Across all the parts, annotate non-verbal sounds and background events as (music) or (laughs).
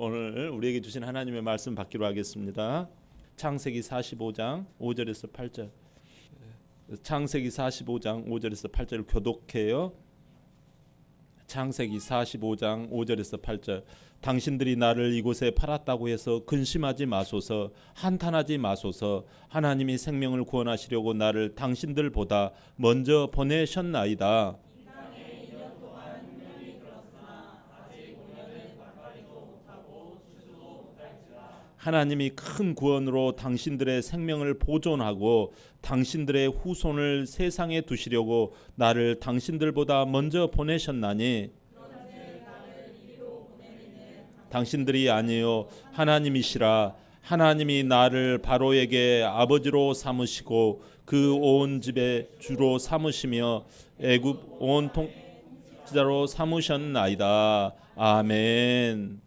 오늘 우리에게 주신 하나님의 말씀 받기로 하겠습니다. 창세기 45장 5절에서 8절. 창세기 45장 5절에서 8절을 교독해요. 창세기 45장 5절에서 8절. 당신들이 나를 이곳에 팔았다고 해서 근심하지 마소서 한탄하지 마소서 하나님이 생명을 구원하시려고 나를 당신들보다 먼저 보내셨나이다. 하나님이 큰 구원으로 당신들의 생명을 보존하고 당신들의 후손을 세상에 두시려고 나를 당신들보다 먼저 보내셨나니 당신들이 아니요 하나님이시라 하나님이 나를 바로에게 아버지로 삼으시고 그 온 집에 주로 삼으시며 애굽 온 통치자로 삼으셨나이다 아멘.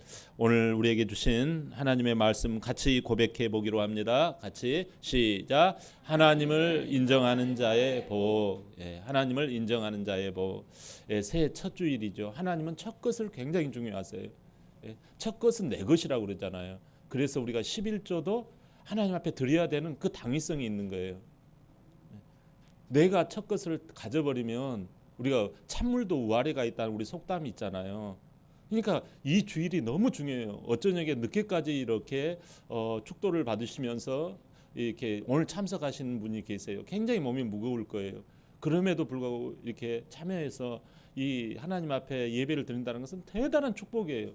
오늘 우리에게 주신 하나님의 말씀 같이 고백해 보기로 합니다. 같이 시작. 하나님을 인정하는 자의 복. 예, 하나님을 인정하는 자의 복. 예, 새해 첫 주일이죠. 하나님은 첫 것을 굉장히 중요하세요. 예, 첫 것은 내 것이라고 그러잖아요. 그래서 우리가 11조도 하나님 앞에 드려야 되는 그 당위성이 있는 거예요. 예, 내가 첫 것을 가져버리면 우리가 찬물도 우아래가 있다는 우리 속담이 있잖아요. 그러니까 이 주일이 너무 중요해요. 어쩌녁에 늦게까지 이렇게 어, 축도를 받으시면서 이렇게 오늘 참석하시는 분이 계세요. 굉장히 몸이 무거울 거예요. 그럼에도 불구하고 이렇게 참여해서 이 하나님 앞에 예배를 드린다는 것은 대단한 축복이에요.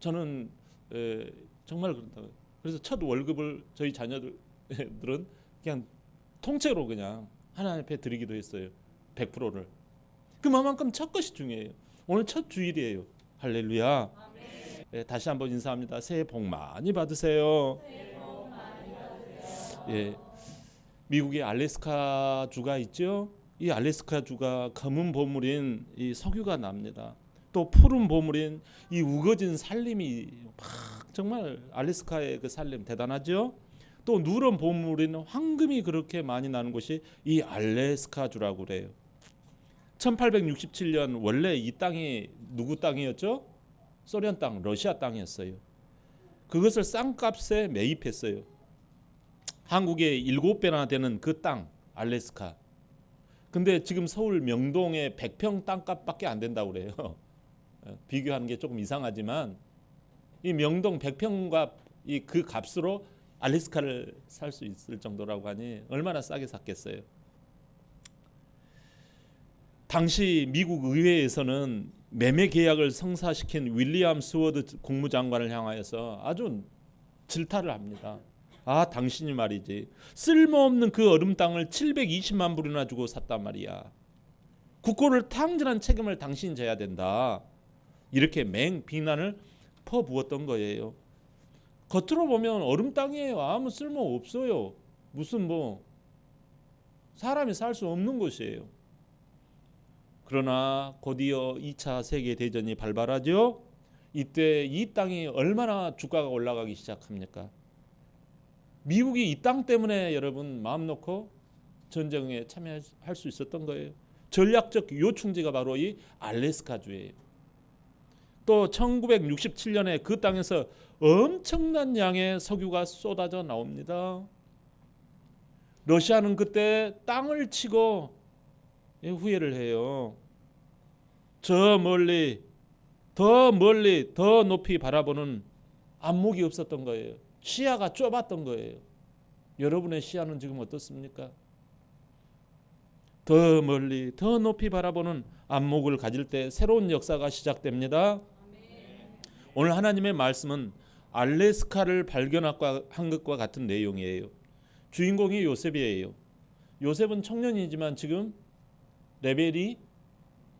저는 에, 정말 그렇다. 그래서 첫 월급을 저희 자녀들은 그냥 통째로 그냥 하나님 앞에 드리기도 했어요. 100%를. 그만큼 첫 것이 중요해요. 오늘 첫 주일이에요. 할렐루야. 예, 다시 한번 인사합니다. 새해 복 많이 받으세요. 예, 미국의 알래스카 주가 있죠. 이 알래스카 주가 검은 보물인 이 석유가 납니다. 또 푸른 보물인 이 우거진 산림이 막 정말 알래스카의 그 산림 대단하죠. 또 누런 보물인 황금이 그렇게 많이 나는 곳이 이 알래스카 주라고 그래요. 1867년 원래 이 땅이 누구 땅이었죠? 소련 땅, 러시아 땅이었어요. 그것을 싼 값에 매입했어요. 한국의 일곱 배나 되는 그 땅, 알래스카. 근데 지금 서울 명동의 100평 땅값밖에 안 된다고 그래요. (laughs) 비교하는 게 조금 이상하지만 이 명동 100평과 이 그 값으로 알래스카를 살 수 있을 정도라고 하니 얼마나 싸게 샀겠어요. 당시 미국 의회에서는 매매 계약을 성사시킨 윌리엄 스워드 국무장관을 향하여서 아주 질타를 합니다. 아, 당신이 말이지. 쓸모없는 그 얼음 땅을 720만 불이나 주고 샀단 말이야. 국고를 탕진한 책임을 당신이 져야 된다. 이렇게 맹 비난을 퍼부었던 거예요. 겉으로 보면 얼음 땅이에요. 아무 쓸모 없어요. 무슨 뭐 사람이 살 수 없는 곳이에요. 그러나 곧이어 2차 세계 대전이 발발하죠. 이때 이 땅이 얼마나 주가가 올라가기 시작합니까? 미국이 이 땅 때문에 여러분 마음 놓고 전쟁에 참여할 수 있었던 거예요. 전략적 요충지가 바로 이 알래스카주예요. 또 1967년에 그 땅에서 엄청난 양의 석유가 쏟아져 나옵니다. 러시아는 그때 땅을 치고 후회를 해요. 저 멀리 더 멀리 더 높이 바라보는 안목이 없었던 거예요. 시야가 좁았던 거예요. 여러분의 시야는 지금 어떻습니까? 더 멀리 더 높이 바라보는 안목을 가질 때 새로운 역사가 시작됩니다. 오늘 하나님의 말씀은 알래스카를 발견한 것과 같은 내용이에요. 주인공이 요셉이에요. 요셉은 청년이지만 지금 레벨이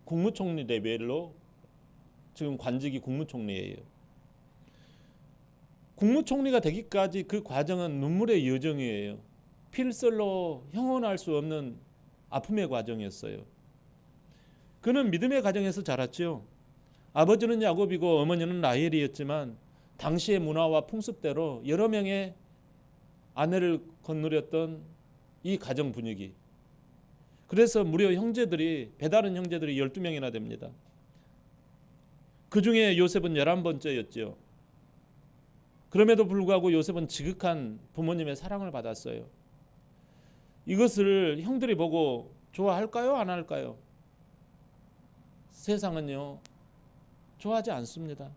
국무총리 레벨로 지금 관직이 국무총리예요. 국무총리가 되기까지 그 과정은 눈물의 여정이에요. 필설로 형언할 수 없는 아픔의 과정이었어요. 그는 믿음의 가정에서 자랐죠. 아버지는 야곱이고 어머니는 라헬이었지만 당시의 문화와 풍습대로 여러 명의 아내를 건드렸던 이 가정 분위기. 그래서 무려 형제들이 배다른 형제들이 12명이나 됩니다. 그 중에 요셉은 열한 번째였죠. 그럼에도 불구하고 요셉은 지극한 부모님의 사랑을 받았어요. 이것을 형들이 보고 좋아할까요? 안 할까요? 세상은요. 좋아하지 않습니다.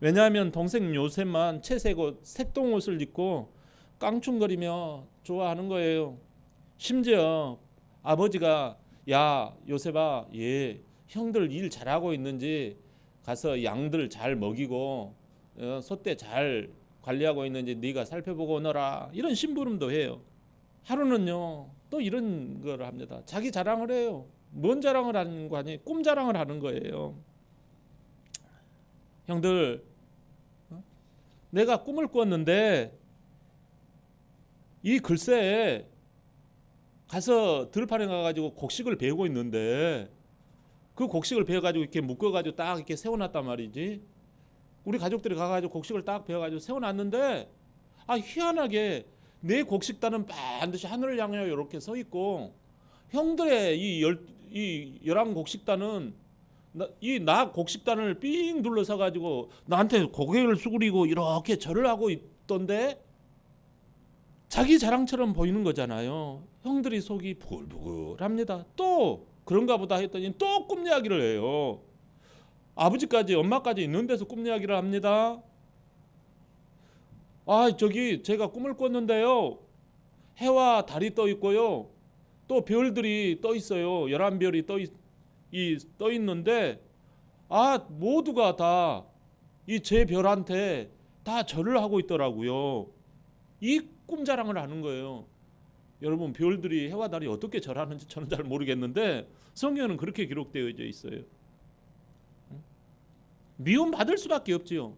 왜냐하면 동생 요셉만 채색옷, 색동옷을 입고 깡충거리며 좋아하는 거예요. 심지어 아버지가 야 요셉아 예 형들 일 잘하고 있는지 가서 양들 잘 먹이고 어, 소떼 잘 관리하고 있는지 네가 살펴보고 오너라 이런 심부름도 해요. 하루는요 또 이런 걸 합니다. 자기 자랑을 해요. 뭔 자랑을 하는 거 아니? 꿈 자랑을 하는 거예요. 형들 어? 내가 꿈을 꿨는데 이 글쎄 가서 들판에 가가지고 곡식을 베고 있는데 그 곡식을 베어가지고 이렇게 묶어가지고 딱 이렇게 세워놨단 말이지. 우리 가족들이 가가지고 곡식을 딱 베어가지고 세워놨는데 아 희한하게 내 곡식단은 반드시 하늘을 향하여 이렇게 서 있고 형들의 이열이 열한 곡식단은 이나 곡식단을 삥 둘러서 가지고 나한테 고개를 수그리고 이렇게 절을 하고 있던데 자기 자랑처럼 보이는 거잖아요. 형들이 속이 부글부글합니다. 또 그런가 보다 했더니 또 꿈 이야기를 해요. 아버지까지 엄마까지 있는 데서 꿈 이야기를 합니다. 아 저기 제가 꿈을 꿨는데요. 해와 달이 떠 있고요. 또 별들이 떠 있어요. 열한 별이 떠, 있, 이, 떠 있는데 아 모두가 다 이 제 별한테 다 절을 하고 있더라고요. 이 꿈 자랑을 하는 거예요. 여러분 별들이 해와 달이 어떻게 절하는지 저는 잘 모르겠는데 성경에는 그렇게 기록되어 있어요. 미움 받을 수밖에 없지요.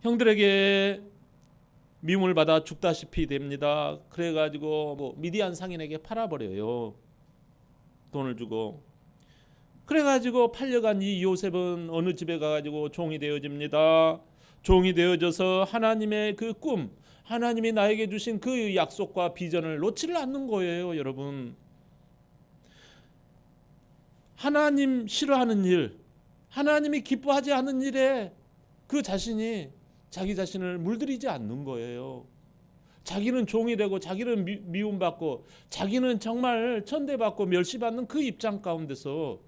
형들에게 미움을 받아 죽다시피 됩니다. 그래 가지고 뭐 미디안 상인에게 팔아 버려요. 돈을 주고. 그래 가지고 팔려간 이 요셉은 어느 집에 가 가지고 종이 되어집니다. 종이 되어져서 하나님의 그 꿈, 하나님이 나에게 주신 그 약속과 비전을 놓지를 않는 거예요, 여러분. 하나님 싫어하는 일, 하나님이 기뻐하지 않은 일에 그 자신이 자기 자신을 물들이지 않는 거예요. 자기는 종이 되고 자기는 미, 미움받고 자기는 정말 천대받고 멸시받는 그 입장 가운데서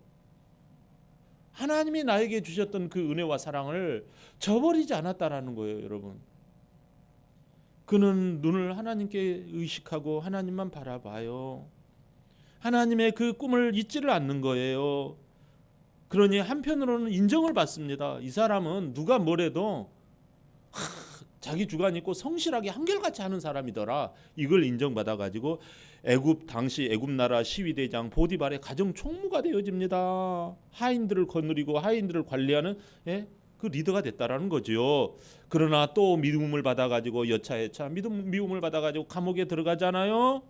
하나님이 나에게 주셨던 그 은혜와 사랑을 저버리지 않았다라는 거예요, 여러분. 그는 눈을 하나님께 의식하고 하나님만 바라봐요. 하나님의 그 꿈을 잊지를 않는 거예요. 그러니 한편으로는 인정을 받습니다. 이 사람은 누가 뭐래도 하, 자기 주관 있고 성실하게 한결같이 하는 사람이더라. 이걸 인정받아 가지고 애굽 당시 애굽 나라 시위대장 보디발의 가정 총무가 되어집니다. 하인들을 거느리고 하인들을 관리하는 예? 그 리더가 됐다라는 거죠. 그러나 또 미움을 받아 가지고 여차여차 믿음 미움을 받아 가지고 감옥에 들어가잖아요.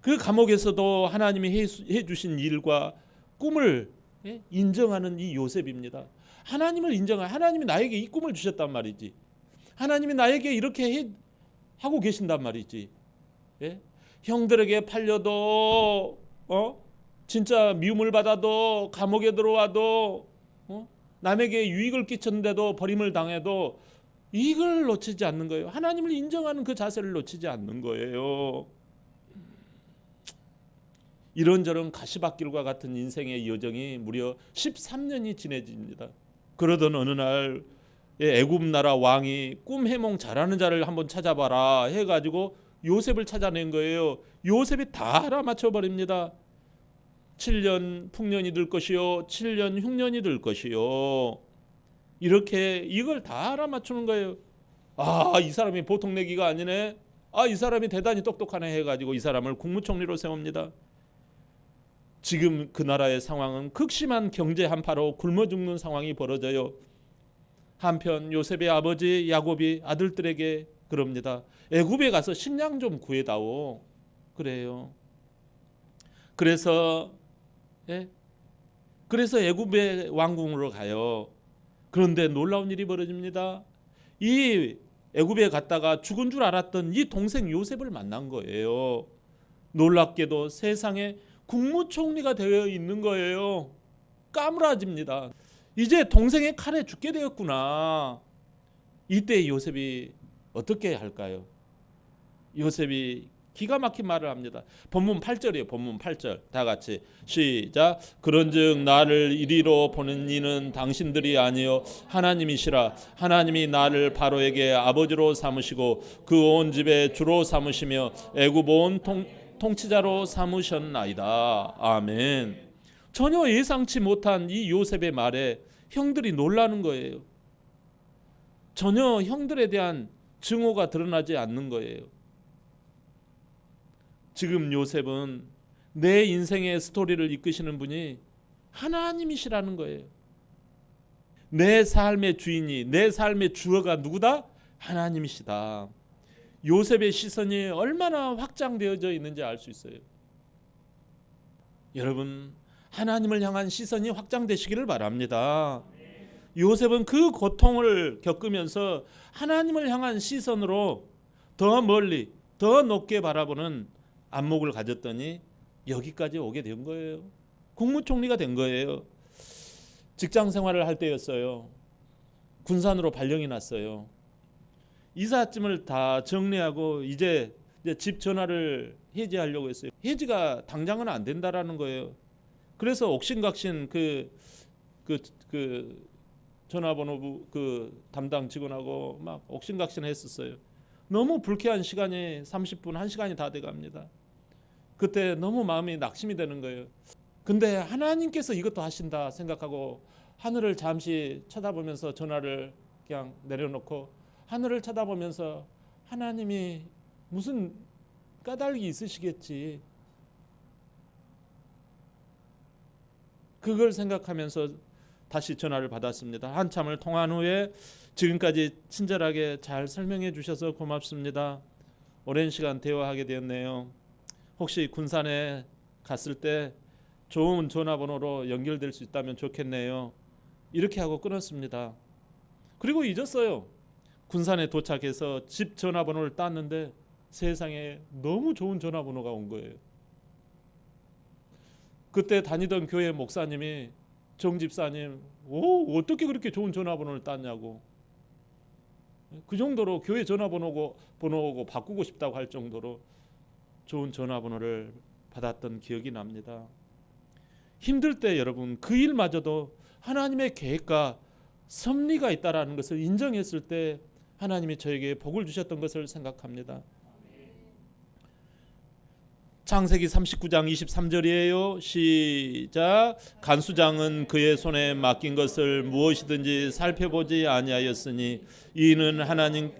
그 감옥에서도 하나님이 해 주신 일과 꿈을 예? 인정하는 이 요셉입니다. 하나님을 인정하 하나님이 나에게 이 꿈을 주셨단 말이지. 하나님이 나에게 이렇게 해, 하고 계신단 말이지. 예? 형들에게 팔려도 어? 진짜 미움을 받아도 감옥에 들어와도 어? 남에게 유익을 끼쳤는데도 버림을 당해도 이걸 놓치지 않는 거예요. 하나님을 인정하는 그 자세를 놓치지 않는 거예요. 이런저런 가시밭길과 같은 인생의 여정이 무려 13년이 지내집니다. 그러던 어느 날 애굽 나라 왕이 꿈 해몽 잘하는 자를 한번 찾아봐라 해가지고 요셉을 찾아낸 거예요. 요셉이 다 알아맞혀 버립니다. 7년 풍년이 될 것이요, 7년 흉년이 될 것이요. 이렇게 이걸 다 알아맞추는 거예요. 아, 이 사람이 보통 내기가 아니네. 아, 이 사람이 대단히 똑똑하네 해가지고 이 사람을 국무총리로 세웁니다. 지금 그 나라의 상황은 극심한 경제 한파로 굶어 죽는 상황이 벌어져요. 한편 요셉의 아버지 야곱이 아들들에게 그럽니다. 애굽에 가서 식량 좀 구해다오. 그래요. 그래서 예? 그래서 애굽의 왕궁으로 가요. 그런데 놀라운 일이 벌어집니다. 이 애굽에 갔다가 죽은 줄 알았던 이 동생 요셉을 만난 거예요. 놀랍게도 세상에 국무총리가 되어 있는 거예요. 까무라집니다. 이제 동생의 칼에 죽게 되었구나. 이때 요셉이 어떻게 할까요? 요셉이 기가 막힌 말을 합니다. 본문 8절이에요. 본문 8절. 다 같이 시작. 그런즉 나를 이리로 보낸 이는 당신들이 아니요 하나님이시라. 하나님이 나를 바로에게 아버지로 삼으시고 그 온 집에 주로 삼으시며 애굽 온 통, 통치자로 삼으셨나이다. 아멘. 전혀 예상치 못한 이 요셉의 말에 형들이 놀라는 거예요. 전혀 형들에 대한 증오가 드러나지 않는 거예요. 지금 요셉은 내 인생의 스토리를 이끄시는 분이 하나님이시라는 거예요. 내 삶의 주인이 내 삶의 주어가 누구다? 하나님이시다. 요셉의 시선이 얼마나 확장되어져 있는지 알 수 있어요. 여러분 하나님을 향한 시선이 확장되시기를 바랍니다. 요셉은 그 고통을 겪으면서 하나님을 향한 시선으로 더 멀리 더 높게 바라보는 안목을 가졌더니 여기까지 오게 된 거예요. 국무총리가 된 거예요. 직장 생활을 할 때였어요. 군산으로 발령이 났어요. 이삿짐을 다 정리하고 이제, 집 전화를 해지하려고 했어요. 해지가 당장은 안 된다라는 거예요. 그래서 옥신각신 그 그, 그 전화번호부 그 담당 직원하고 막 옥신각신 했었어요. 너무 불쾌한 시간이 30분, 1시간이 다 돼 갑니다. 그때 너무 마음이 낙심이 되는 거예요. 근데 하나님께서 이것도 하신다 생각하고 하늘을 잠시 쳐다보면서 전화를 그냥 내려놓고 하늘을 쳐다보면서 하나님이 무슨 까닭이 있으시겠지. 그걸 생각하면서 다시 전화를 받았습니다. 한참을 통한 후에 지금까지 친절하게 잘 설명해 주셔서 고맙습니다. 오랜 시간 대화하게 되었네요. 혹시 군산에 갔을 때 좋은 전화번호로 연결될 수 있다면 좋겠네요. 이렇게 하고 끊었습니다. 그리고 잊었어요. 군산에 도착해서 집 전화번호를 땄는데 세상에 너무 좋은 전화번호가 온 거예요. 그때 다니던 교회 목사님이 정 집사님, 오 어떻게 그렇게 좋은 전화번호를 땄냐고. 그 정도로 교회 전화번호고 번호고 바꾸고 싶다고 할 정도로 좋은 전화번호를 받았던 기억이 납니다. 힘들 때 여러분 그 일마저도 하나님의 계획과 섭리가 있다라는 것을 인정했을 때 하나님이 저에게 복을 주셨던 것을 생각합니다. 창세기 39장 23절이에요. 시작. 간수장은 그의 손에 맡긴 것을 무엇이든지 살펴보지 아니하였으니 이는 하나님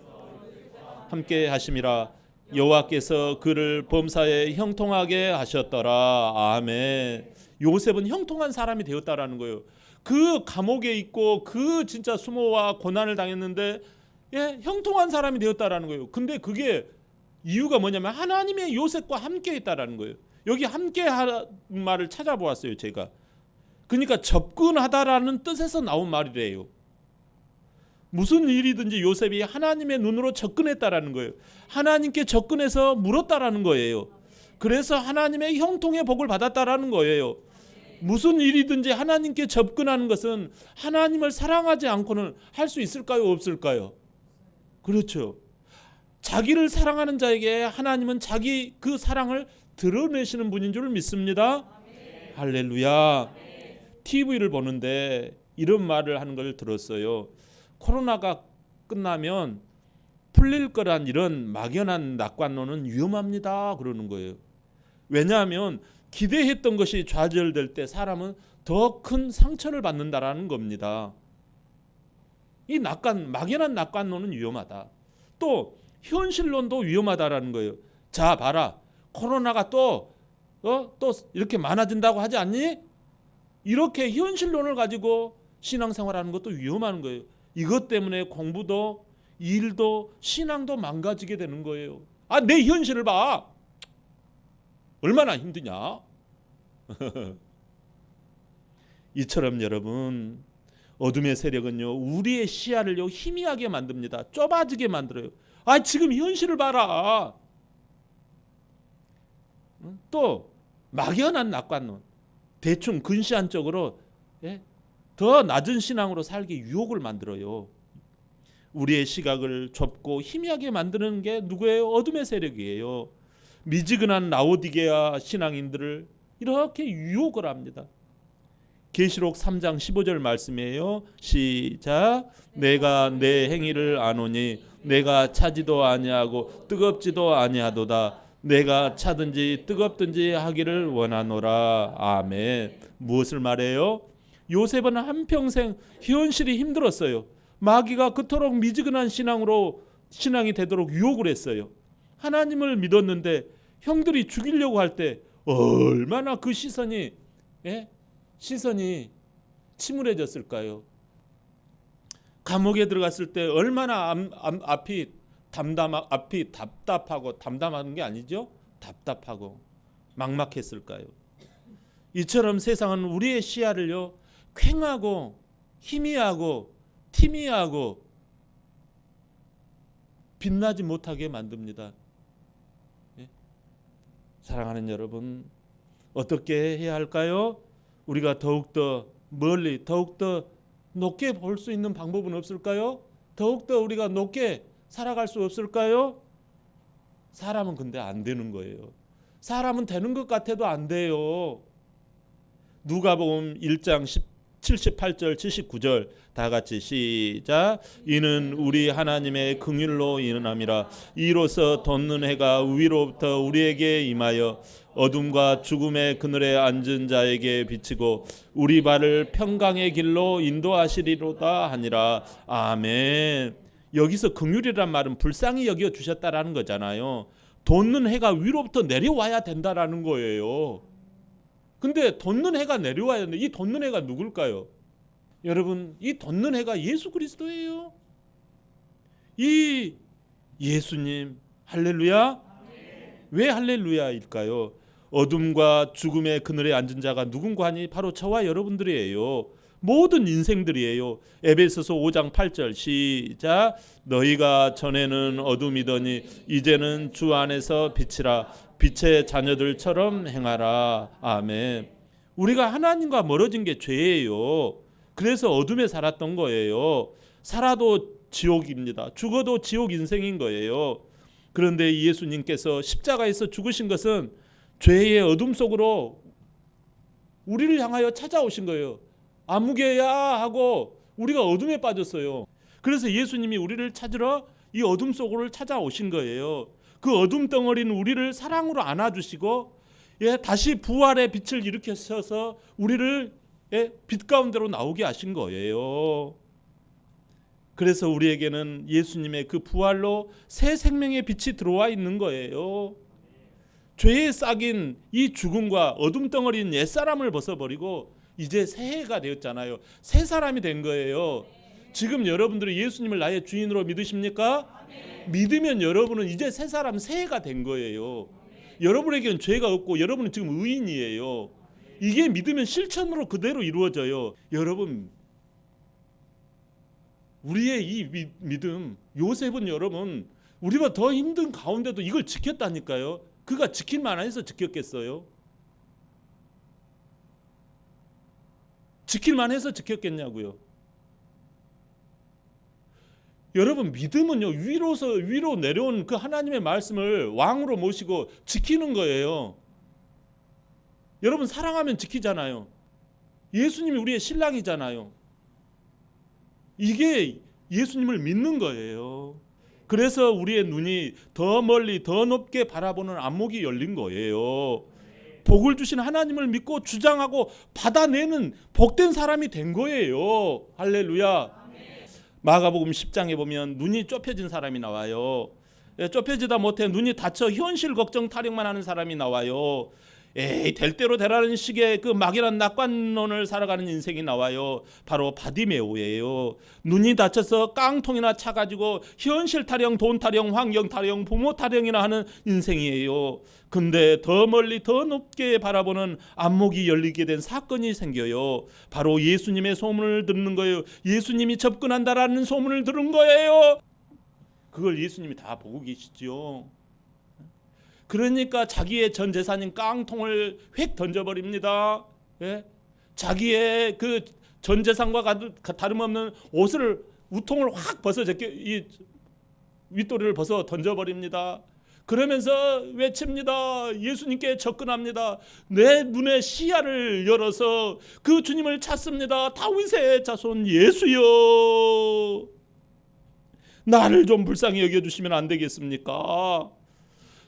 함께 하심이라 여호와께서 그를 범사에 형통하게 하셨더라. 아멘. 요셉은 형통한 사람이 되었다라는 거예요. 그 감옥에 있고 그 진짜 수모와 고난을 당했는데 예, 형통한 사람이 되었다라는 거예요. 근데 그게 이유가 뭐냐면 하나님의 요셉과 함께 있다라는 거예요. 여기 함께 하는 말을 찾아보았어요, 제가. 그러니까 접근하다라는 뜻에서 나온 말이래요. 무슨 일이든지 요셉이 하나님의 눈으로 접근했다라는 거예요. 하나님께 접근해서 물었다라는 거예요. 그래서 하나님의 형통의 복을 받았다라는 거예요. 무슨 일이든지 하나님께 접근하는 것은 하나님을 사랑하지 않고는 할 수 있을까요, 없을까요? 그렇죠. 자기를 사랑하는 자에게 하나님은 자기 그 사랑을 드러내시는 분인 줄 믿습니다. 할렐루야. TV를 보는데 이런 말을 하는 걸 들었어요. 코로나가 끝나면 풀릴 거란 이런 막연한 낙관론은 위험합니다. 그러는 거예요. 왜냐하면 기대했던 것이 좌절될 때 사람은 더 큰 상처를 받는다라는 겁니다. 이 낙관 막연한 낙관론은 위험하다. 또 현실론도 위험하다라는 거예요. 자, 봐라. 코로나가 또 어? 또 이렇게 많아진다고 하지 않니? 이렇게 현실론을 가지고 신앙생활하는 것도 위험한 거예요. 이것 때문에 공부도 일도 신앙도 망가지게 되는 거예요. 아, 내 현실을 봐. 얼마나 힘드냐? (laughs) 이처럼 여러분 어둠의 세력은요 우리의 시야를요 희미하게 만듭니다. 좁아지게 만들어요. 아 지금 현실을 봐라. 또 막연한 낙관론, 대충 근시안적으로 예? 더 낮은 신앙으로 살기 유혹을 만들어요. 우리의 시각을 좁고 희미하게 만드는 게 누구예요? 어둠의 세력이에요. 미지근한 라오디게아 신앙인들을 이렇게 유혹을 합니다. 계시록 3장 15절 말씀이에요. 시작. 내가 내 행위를 아노니 내가 차지도 아니하고 뜨겁지도 아니하도다. 내가 차든지 뜨겁든지 하기를 원하노라. 아멘. 무엇을 말해요? 요셉은 한평생 현실이 힘들었어요. 마귀가 그토록 미지근한 신앙으로 신앙이 되도록 유혹을 했어요. 하나님을 믿었는데 형들이 죽이려고 할 때 얼마나 그 시선이 예? 시선이 침울해졌을까요? 감옥에 들어갔을 때 얼마나 앞, 앞, 앞이 담담 앞이 답답하고 담담한 게 아니죠? 답답하고 막막했을까요? 이처럼 세상은 우리의 시야를요 퀭하고 희미하고 티미하고 빛나지 못하게 만듭니다. 예? 사랑하는 여러분 어떻게 해야 할까요? 우리가 더욱더 멀리 더욱더 높게 볼 수 있는 방법은 없을까요? 더욱더 우리가 높게 살아갈 수 없을까요? 사람은 근데 안 되는 거예요. 사람은 되는 것 같아도 안 돼요. 누가복음 1장 10 78절 79절 다 같이 시작. 이는 우리 하나님의 긍휼로 인함이라. 이로써 돋는 해가 위로부터 우리에게 임하여 어둠과 죽음의 그늘에 앉은 자에게 비치고 우리 발을 평강의 길로 인도하시리로다 하니라. 아멘. 여기서 긍휼이란 말은 불쌍히 여겨 주셨다라는 거잖아요. 돋는 해가 위로부터 내려와야 된다라는 거예요 근데 돋는 해가 내려와야 되는데 이 돋는 해가 누굴까요? 여러분 이 돋는 해가 예수 그리스도예요. 이 예수님 할렐루야. 왜 할렐루야일까요? 어둠과 죽음의 그늘에 앉은 자가 누군가 하니 바로 저와 여러분들이에요. 모든 인생들이에요. 에베소서 5장 8절 시작 너희가 전에는 어둠이더니 이제는 주 안에서 빛이라 빛의 자녀들처럼 행하라. 아멘. 우리가 하나님과 멀어진 게 죄예요. 그래서 어둠에 살았던 거예요. 살아도 지옥입니다. 죽어도 지옥 인생인 거예요. 그런데 예수님께서 십자가에서 죽으신 것은 죄의 어둠 속으로 우리를 향하여 찾아오신 거예요. 아무개야 하고 우리가 어둠에 빠졌어요. 그래서 예수님이 우리를 찾으러 이 어둠 속으로 찾아오신 거예요. 그 어둠 덩어리는 우리를 사랑으로 안아주시고 예, 다시 부활의 빛을 일으켜서 우리를 예, 빛 가운데로 나오게 하신 거예요. 그래서 우리에게는 예수님의 그 부활로 새 생명의 빛이 들어와 있는 거예요. 죄에 싹인 이 죽음과 어둠 덩어리인 옛 사람을 벗어버리고 이제 새해가 되었잖아요. 새 사람이 된 거예요. 지금 여러분들이 예수님을 나의 주인으로 믿으십니까? 믿으면 여러분은 이제 새 사람 새해가 된 거예요. 여러분에게는 죄가 없고 여러분은 지금 의인이에요. 이게 믿으면 실천으로 그대로 이루어져요. 여러분 우리의 이 미- 믿음 요셉은 여러분 우리가 더 힘든 가운데도 이걸 지켰다니까요. 그가 지킬 만해서 지켰겠어요? 지킬 만 해서 지켰겠냐고요. 여러분 믿음은요 위로서 위로 내려온 그 하나님의 말씀을 왕으로 모시고 지키는 거예요. 여러분 사랑하면 지키잖아요. 예수님이 우리의 신랑이잖아요. 이게 예수님을 믿는 거예요. 그래서 우리의 눈이 더 멀리 더 높게 바라보는 안목이 열린 거예요. 복을 주신 하나님을 믿고 주장하고 받아내는 복된 사람이 된 거예요. 할렐루야. 마가복음 10장에 보면 눈이 좁혀진 사람이 나와요. 예, 좁혀지다 못해 눈이 닫혀 현실 걱정 타령만 하는 사람이 나와요. 에이 될 대로 되라는 식의 그 막연한 낙관론을 살아가는 인생이 나와요. 바로 바디메오예요. 눈이 닫혀서 깡통이나 차 가지고 현실 타령, 돈 타령, 환경 타령, 부모 타령이나 하는 인생이에요. 근데 더 멀리 더 높게 바라보는 안목이 열리게 된 사건이 생겨요. 바로 예수님의 소문을 듣는 거예요. 예수님이 접근한다라는 소문을 들은 거예요. 그걸 예수님이 다 보고 계시죠. 그러니까 자기의 전 재산인 깡통을 획 던져버립니다. 예? 자기의 그 전 재산과 가- 다름없는 옷을 우통을 확 벗어 제껴 이 윗도리를 벗어 던져버립니다. 그러면서 외칩니다. 예수님께 접근합니다. 내 눈의 시야를 열어서 그 주님을 찾습니다. 다윗의 자손 예수여. 나를 좀 불쌍히 여겨주시면 안 되겠습니까?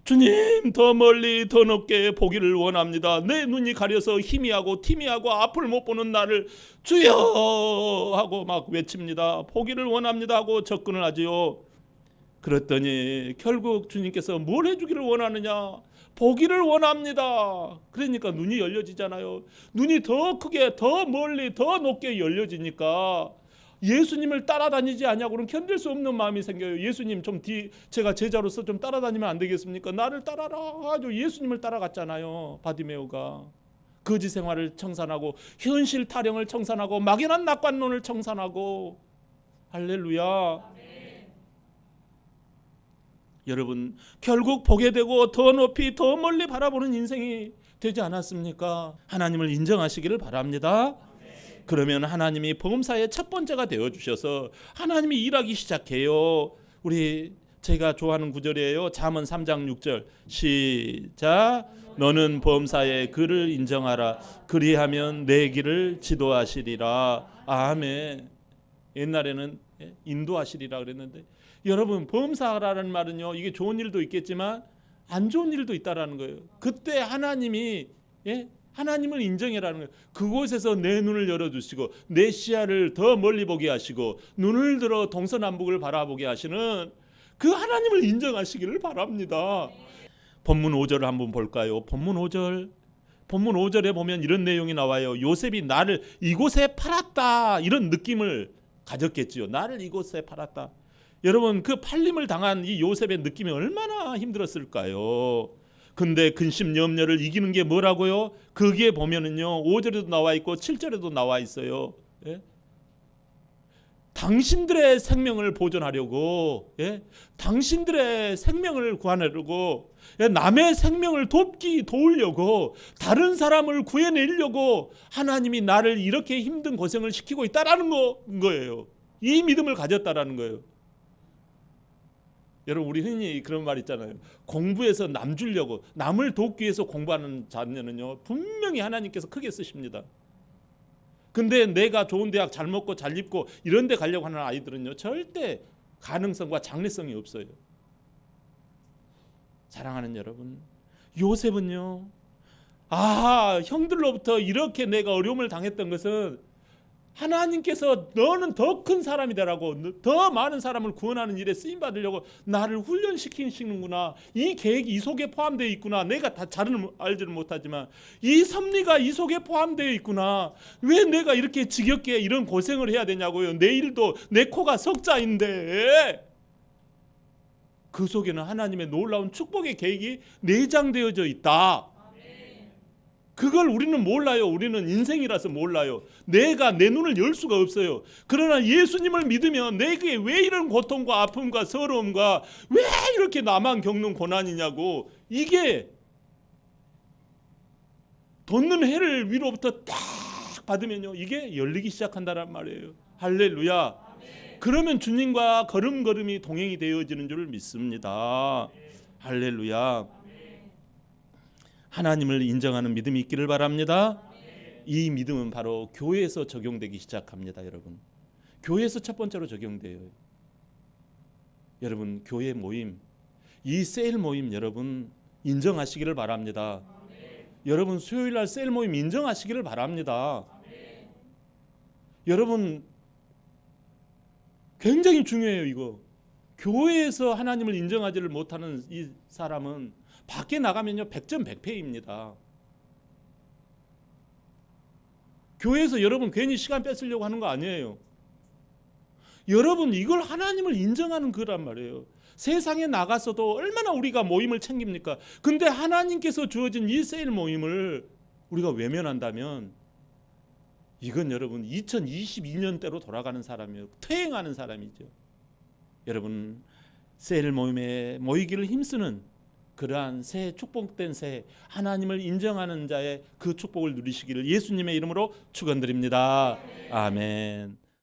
주님 더 멀리 더 높게 보기를 원합니다. 내 눈이 가려서 희미하고 티미하고 앞을 못 보는 나를 주여 하고 막 외칩니다. 보기를 원합니다 하고 접근을 하지요. 그랬더니 결국 주님께서 뭘 해주기를 원하느냐? 보기를 원합니다. 그러니까 눈이 열려지잖아요. 눈이 더 크게, 더 멀리, 더 높게 열려지니까 예수님을 따라다니지 않냐고는 견딜 수 없는 마음이 생겨요. 예수님 좀 뒤, 제가 제자로서 좀 따라다니면 안 되겠습니까? 나를 따라라. 아주 예수님을 따라갔잖아요. 바디메오가. 거지 생활을 청산하고 현실 타령을 청산하고 막연한 낙관론을 청산하고 할렐루야. 여러분 결국 보게 되고 더 높이 더 멀리 바라보는 인생이 되지 않았습니까? 하나님을 인정하시기를 바랍니다. 그러면 하나님이 범사의 첫 번째가 되어 주셔서 하나님이 일하기 시작해요. 우리 제가 좋아하는 구절이에요. 잠언 3장 6절 시작 너는 범사의 그를 인정하라 그리하면 내 길을 지도하시리라 아멘 옛날에는 인도하시리라 그랬는데 여러분 범사라는 말은요 이게 좋은 일도 있겠지만 안 좋은 일도 있다라는 거예요 그때 하나님이 예? 하나님을 인정해라는 거예요. 그곳에서 내 눈을 열어주시고 내 시야를 더 멀리 보게 하시고 눈을 들어 동서남북을 바라보게 하시는 그 하나님을 인정하시기를 바랍니다. 본문 5절을 한번 볼까요? 본문 5절. 본문 5절에 보면 이런 내용이 나와요. 요셉이 나를 이곳에 팔았다. 이런 느낌을 가졌겠지요. 나를 이곳에 팔았다. 여러분 그 팔림을 당한 이 요셉의 느낌이 얼마나 힘들었을까요? 근데 근심 염려를 이기는 게 뭐라고요? 거기에 보면은요 5절에도 나와 있고 7절에도 나와 있어요. 예? 당신들의 생명을 보존하려고, 예? 당신들의 생명을 구하려고, 예? 남의 생명을 돕기 도우려고, 다른 사람을 구해내려고 하나님이 나를 이렇게 힘든 고생을 시키고 있다라는 거, 거예요. 이 믿음을 가졌다라는 거예요. 여러분 우리 흔히 그런 말 있잖아요. 공부해서 남 주려고 남을 돕기 위해서 공부하는 자녀는요 분명히 하나님께서 크게 쓰십니다. 근데 내가 좋은 대학 잘 먹고 잘 입고 이런 데 가려고 하는 아이들은요 절대 가능성과 장래성이 없어요. 사랑하는 여러분, 요셉은요 아 형들로부터 이렇게 내가 어려움을 당했던 것은 하나님께서 너는 더 큰 사람이 되라고 더 많은 사람을 구원하는 일에 쓰임 받으려고 나를 훈련시키시는구나. 이 계획이 이 속에 포함되어 있구나. 내가 다 잘은 알지는 못하지만 이 섭리가 이 속에 포함되어 있구나. 왜 내가 이렇게 지겹게 이런 고생을 해야 되냐고요? 내일도 내 코가 석자인데. 그 속에는 하나님의 놀라운 축복의 계획이 내장되어져 있다. 그걸 우리는 몰라요. 우리는 인생이라서 몰라요. 내가 내 눈을 열 수가 없어요. 그러나 예수님을 믿으면 내게 왜 이런 고통과 아픔과 서러움과 왜 이렇게 나만 겪는 고난이냐고 이게 돋는 해를 위로부터 딱 받으면요 이게 열리기 시작한다란 말이에요. 할렐루야. 그러면 주님과 걸음걸음이 동행이 되어지는 줄 믿습니다. 할렐루야. 하나님을 인정하는 믿음이 있기를 바랍니다. 이 믿음은 바로 교회에서 적용되기 시작합니다, 여러분. 교회에서 첫 번째로 적용돼요. 여러분, 교회 모임, 이 세일 모임 여러분 인정하시기를 바랍니다. 여러분 수요일 날 세일 모임 인정하시기를 바랍니다. 여러분 굉장히 중요해요, 이거. 교회에서 하나님을 인정하지를 못하는 이 사람은 밖에 나가면요 100점 100패입니다. 교회에서 여러분 괜히 시간 뺏으려고 하는 거 아니에요. 여러분 이걸 하나님을 인정하는 거란 말이에요. 세상에 나가서도 얼마나 우리가 모임을 챙깁니까? 근데 하나님께서 주어진 이 세일 모임을 우리가 외면한다면 이건 여러분 2022년대로 돌아가는 사람이에요. 퇴행하는 사람이죠. 여러분 세일 모임에 모이기를 힘쓰는 그러한 새해 축복된 새해 하나님을 인정하는 자의 그 축복을 누리시기를 예수님의 이름으로 축원드립니다. 아멘.